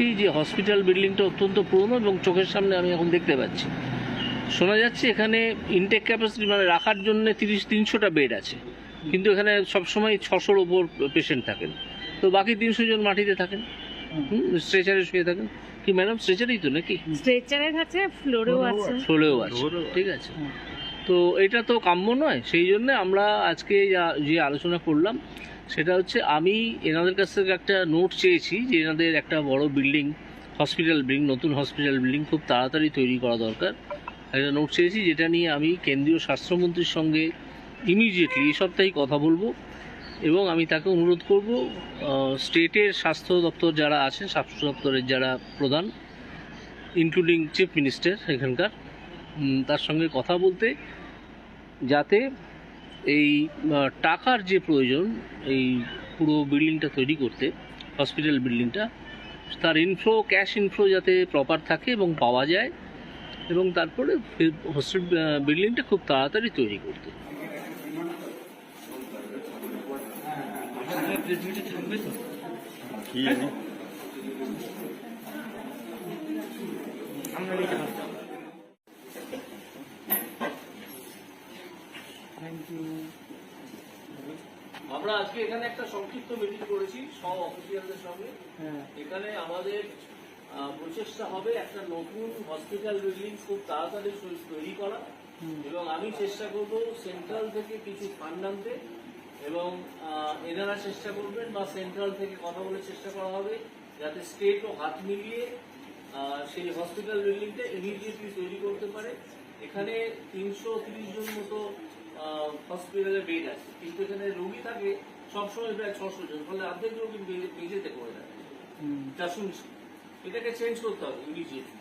পাচ্ছি যে হসপিটাল বিল্ডিংটা অত্যন্ত পুরনো এবং চোখের সামনে আমি এখন দেখতে পাচ্ছি। শোনা যাচ্ছে এখানে ইনটেক ক্যাপাসিটি মানে রাখার জন্য তিরিশ তিনশোটা বেড আছে। কিন্তু এখানে সবসময় ছশোর ওপর পেশেন্ট থাকেন। তো বাকি তিনশো জন মাটিতে থাকেন। স্ট্রেচারে শুয়ে থাকেন। কি ম্যাডাম স্ট্রেচারেই তো নাকি? স্ট্রেচারে আছে। ফ্লোরেও আছে। চলেও আছে। ঠিক আছে। তো এটা তো কাম্য নয়, সেই জন্য আমরা আজকে যা- আলোচনা করলাম, সেটা হচ্ছে আমি এনাদের কাছ থেকে একটা নোট চেয়েছি যে এনাদের একটা বড় বিল্ডিং, হসপিটাল বিল্ডিং, নতুন হসপিটাল বিল্ডিং খুব তাড়াতাড়ি তৈরি করা দরকার। একটা নোট চেয়েছি যেটা নিয়ে আমি কেন্দ্রীয় স্বাস্থ্যমন্ত্রীর সঙ্গে ইমিডিয়েটলি এই সপ্তাহেই কথা বলব এবং আমি তাকে অনুরোধ করব স্টেটের স্বাস্থ্য দপ্তর যারা আছেন, স্বাস্থ্য দপ্তরের যারা প্রধান ইনক্লুডিং চিফ মিনিস্টার এখানকার তার সঙ্গে কথা বলতে যাতে এই টাকার যে প্রয়োজন এই পুরো বিল্ডিংটা তৈরি করতে হসপিটাল বিল্ডিংটা তার ইনফ্লো ক্যাশ ইনফ্লো যাতে প্রপার থাকে এবং পাওয়া যায় এবং তারপরে বিল্ডিংটা খুব তাড়াতাড়ি তৈরি করতে। আমরা আজকে এখানে একটা সংক্ষিপ্ত মিটিং করেছি সব অফিসিয়ালদের সঙ্গে। এখানে আমাদের প্রচেষ্টা হবে একটা নতুন হসপিটাল বিল্ডিং খুব তাড়াতাড়ি তৈরি করা। এবং আমি চেষ্টা করব সেন্ট্রাল থেকে কিছু ফান্ড আনতে এবং এনারা চেষ্টা করবেন বা সেন্ট্রাল থেকে কথা বলে চেষ্টা করা হবে যাতে স্টেট ও হাত মিলিয়ে সেই হসপিটাল বিল্ডিংটা ইমিডিয়েটলি তৈরি করতে পারে। এখানে তিনশো জন মতো হসপিটালে বেড আছে। কিন্তু এখানে রোগী থাকে সবসময় প্রায় ছশো জন ফলে অর্ধেক রোগী বেজেতে পড়ে থাকে। যা শুনছি। এটাকে চেঞ্জ করতে হবে ইমিডিয়েটলি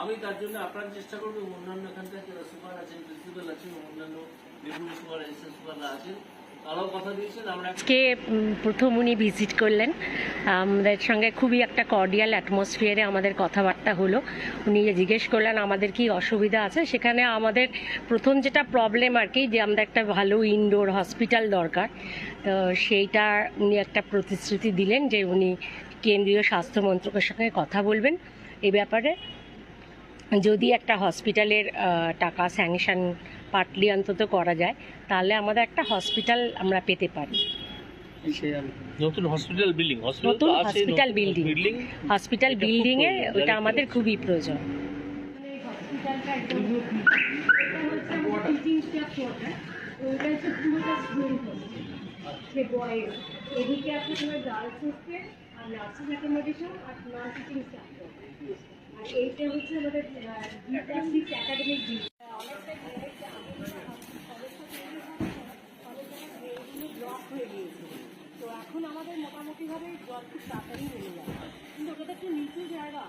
আমি তার জন্য আপনার চেষ্টা করব অন্যান্য এখানকার যারা সুপার আছেন প্রিন্সিপাল আছেন অন্যান্য ডেপুটি সুপার অ্যাসিস্ট্যান্ট সুপাররা আছেন আজকে প্রথম উনি ভিজিট করলেন। আমাদের সঙ্গে খুবই একটা কর্ডিয়াল অ্যাটমসফিয়ারে আমাদের কথাবার্তা হলো। উনি জিজ্ঞেস করলেন, আমাদের কি অসুবিধা আছে? সেখানে আমাদের প্রথম যেটা প্রবলেম আর কি, যে আমরা একটা ভালো ইনডোর হসপিটাল দরকার। তো সেইটা উনি একটা প্রতিশ্রুতি দিলেন যে উনি কেন্দ্রীয় স্বাস্থ্য মন্ত্রকের সঙ্গে কথা বলবেন। এ ব্যাপারে যদি একটা হসপিটালের টাকা স্যাংশন পার্টলি অন্তত করা যায় তাহলে আমাদের একটা হসপিটাল আমরা পেতে পারি। নতুন হসপিটাল বিল্ডিং নতুন হসপিটাল বিল্ডিং হসপিটাল এটা বিল্ডিং এ ওটা আমাদের খুবই প্রয়োজন এদিকে আছে তোমার গার্লস হোস্টেল আর নার্সিং অ্যাকোমোডেশন আর নন টিচিং স্টাফ আর এইটা হচ্ছে আমাদের একাডেমিক ব্লক হয়ে গিয়েছে তো এখন আমাদের মোটামুটিভাবে জল খুব তাড়াতাড়ি নেমে যায়। কিন্তু ওটা তো একটু নিচু জায়গা